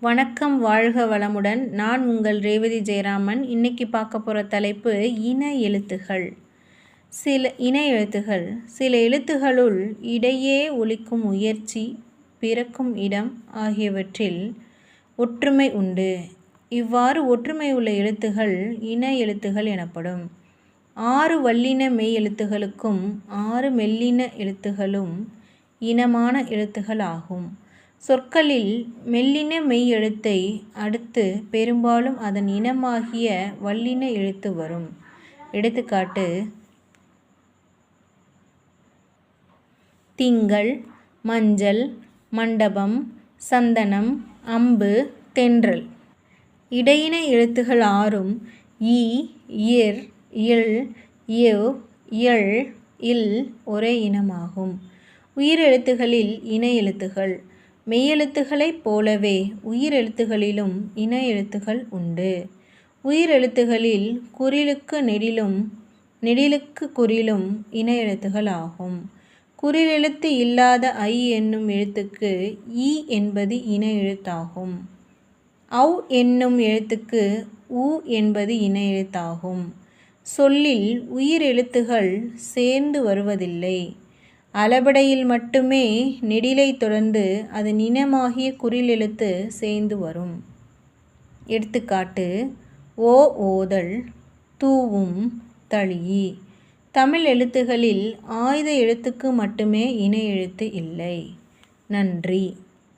வணக்கம் வாழ்க வளமுடன். நான் உங்கள் ரேவதி ஜெயராமன். இன்னைக்கு பார்க்க போகிற தலைப்பு இன எழுத்துகள். சில இன எழுத்துகள். சில எழுத்துகளுள் இடையே ஒழிக்கும் முயற்சி பிறக்கும் இடம் ஆகியவற்றில் ஒற்றுமை உண்டு. இவ்வாறு ஒற்றுமை உள்ள எழுத்துகள் இன எழுத்துகள் எனப்படும். ஆறு வல்லின மெய் எழுத்துகளுக்கும் ஆறு மெல்லின எழுத்துகளும் இனமான எழுத்துகள் ஆகும் சொற்களில் மெல்லின மெய் எழுத்தை அடுத்து பெரும்பாலும் அதன் இனமாகிய வல்லின எழுத்து வரும். எடுத்துக்காட்டு திங்கள் மஞ்சள் மண்டபம் சந்தனம் அம்பு தென்றல். இடையின எழுத்துகள் ஆறும் ஈ இர் இல் இவ் இயல் இல் ஒரே இனமாகும். உயிரெழுத்துகளில் இன எழுத்துகள் மெய்யெழுத்துகளைப் போலவே உயிரெழுத்துகளிலும் இன எழுத்துகள் உண்டு. உயிரெழுத்துகளில் குறிலுக்கு நெடிலும் நெடிலுக்கு குறிலும் இன எழுத்துகள் ஆகும். குறிலெழுத்து இல்லாத ஐ என்னும் எழுத்துக்கு ஈ என்பது இன எழுத்தாகும் அவ் என்னும் எழுத்துக்கு உ என்பது இன எழுத்தாகும் சொல்லில் உயிரெழுத்துகள் சேர்ந்து வருவதில்லை. அளபடையில் மட்டுமே நெடிலை தொடர்ந்து அதன் இனமாகிய குறிலெழுத்து சேர்ந்து வரும். எடுத்துக்காட்டு ஓ ஓதல் தூவும் தளி தமிழ் எழுத்துகளில் ஆயுத எழுத்துக்கு மட்டுமே இன எழுத்து இல்லை. நன்றி.